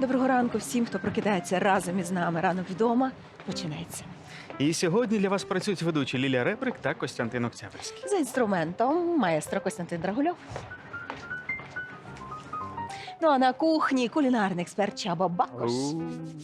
Доброго ранку всім, хто прокидається разом із нами. Ранок вдома починається. І сьогодні для вас працюють ведучі Лілія Ребрик та Костянтин Октябрьський. За інструментом маестро Костянтин Драгульов. Ну а на кухні кулінарний експерт Чаба Бакош.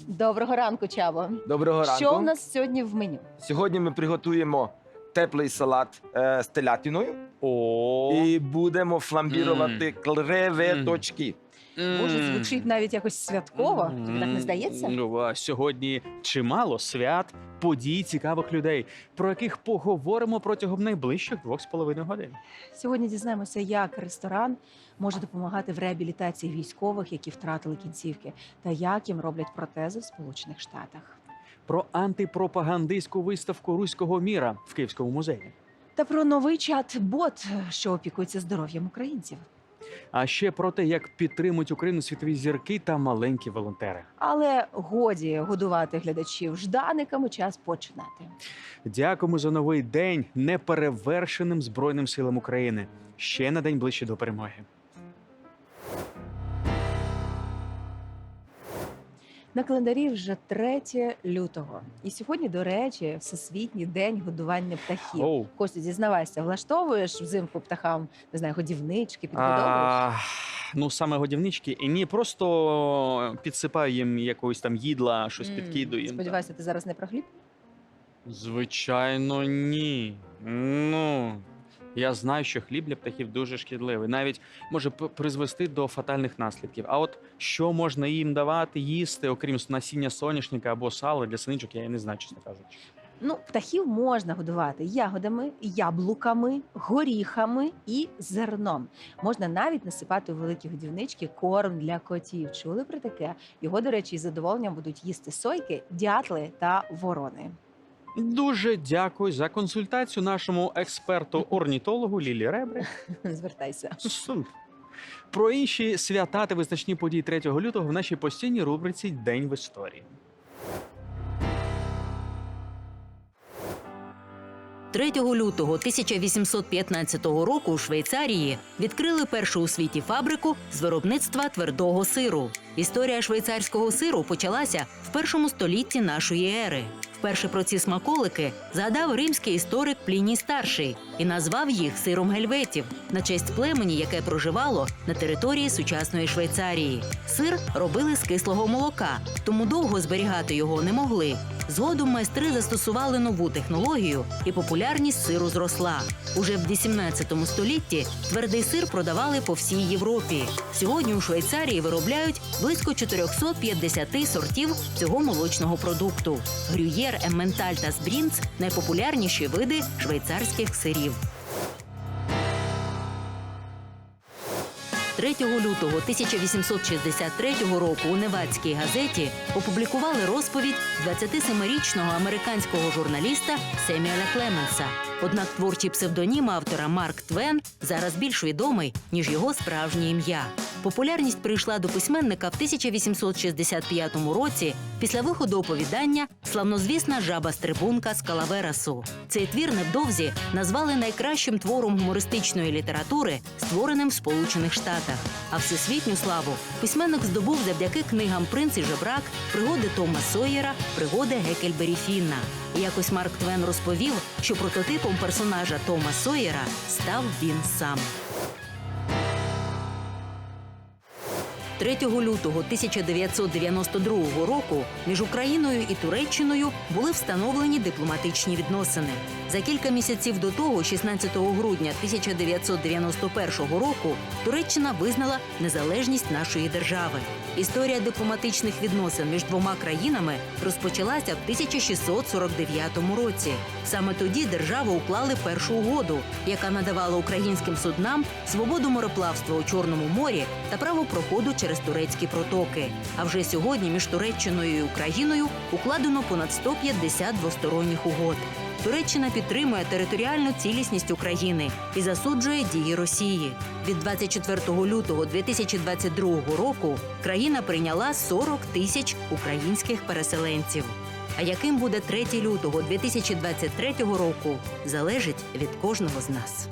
Доброго ранку, Чабо. Доброго ранку. Що в нас сьогодні в меню? Сьогодні ми приготуємо теплий салат е, з телятиною О, і будемо фламбірувати креветочки. Боже, звучить навіть якось святково. Тобі так не здається? Ну, а сьогодні чимало свят, подій, цікавих людей, про яких поговоримо протягом найближчих двох з половиною годин. Сьогодні дізнаємося, як ресторан може допомагати в реабілітації військових, які втратили кінцівки, та як їм роблять протези в Сполучених Штатах. Про антипропагандистську виставку руського міра в Київському музеї. Та про новий чат-бот, що опікується здоров'ям українців. А ще про те, як підтримують Україну світові зірки та маленькі волонтери. Але годі годувати глядачів жданиками час починати. Дякуємо за новий день неперевершеним Збройним силам України. Ще на день ближче до перемоги. На календарі вже 3 лютого. І сьогодні, до речі, всесвітній день годування птахів. Оу. Костю, зізнавайся, влаштовуєш взимку птахам, не знаю, годівнички, підгодовуєш? Ну, саме годівнички. І ні, просто підсипаю їм якогось там їдла, щось М, підкидую їм. Сподіваюся, ти зараз не про хліб? Звичайно, ні. Ну. Я знаю, що хліб для птахів дуже шкідливий, навіть може призвести до фатальних наслідків. А от що можна їм давати їсти, окрім насіння соняшника або сала для синичок, я не знаю, чесно кажучи. Ну, птахів можна годувати ягодами, яблуками, горіхами і зерном. Можна навіть насипати у великі годівнички корм для котів. Чули про таке? Його, до речі, із задоволенням будуть їсти сойки, дятли та ворони. Дуже дякую за консультацію нашому експерту-орнітологу Лілі Ребри. Звертайся. Про інші свята та визначні події 3 лютого в нашій постійній рубриці День в історії. 3 лютого 1815 року у Швейцарії відкрили першу у світі фабрику з виробництва твердого сиру. Історія швейцарського сиру почалася в першому столітті нашої ери. Вперше про ці смаколики згадав римський історик Пліній старший і назвав їх сиром гельветів на честь племені, яке проживало на території сучасної Швейцарії. Сир робили з кислого молока, тому довго зберігати його не могли. Згодом майстри застосували нову технологію, і популярність сиру зросла. Уже в 18 столітті твердий сир продавали по всій Європі. Сьогодні у Швейцарії виробляють близько 450 сортів цього молочного продукту. Грюєр, емменталь та збрінц – найпопулярніші види швейцарських сирів. 3 лютого 1863 року у Невадській газеті опублікували розповідь 27-річного американського журналіста Семіаля Клеменса. Однак творчий псевдонім автора Марк Твен зараз більш відомий, ніж його справжнє ім'я. Популярність прийшла до письменника в 1865 році після виходу оповідання Славнозвісна жаба стрибунка з Калаверасу. Цей твір невдовзі назвали найкращим твором гумористичної літератури, створеним в Сполучених Штатах. А всесвітню славу письменник здобув завдяки книгам Принц і жебрак, пригоди Тома Сойєра, пригоди Гекельбері Фінна. Якось Марк Твен розповів, що прототипом персонажа Тома Сойєра став він сам. 3 лютого 1992 року між Україною і Туреччиною були встановлені дипломатичні відносини. За кілька місяців до того, 16 грудня 1991 року, Туреччина визнала незалежність нашої держави. Історія дипломатичних відносин між двома країнами розпочалася в 1649 році. Саме тоді держави уклали першу угоду, яка надавала українським суднам свободу мореплавства у Чорному морі та право проходу через турецькі протоки. А вже сьогодні між Туреччиною і Україною укладено понад 150 двосторонніх угод. Туреччина підтримує територіальну цілісність України і засуджує дії Росії. Від 24 лютого 2022 року країна прийняла 40 тисяч українських переселенців. А яким буде 3 лютого 2023 року, залежить від кожного з нас.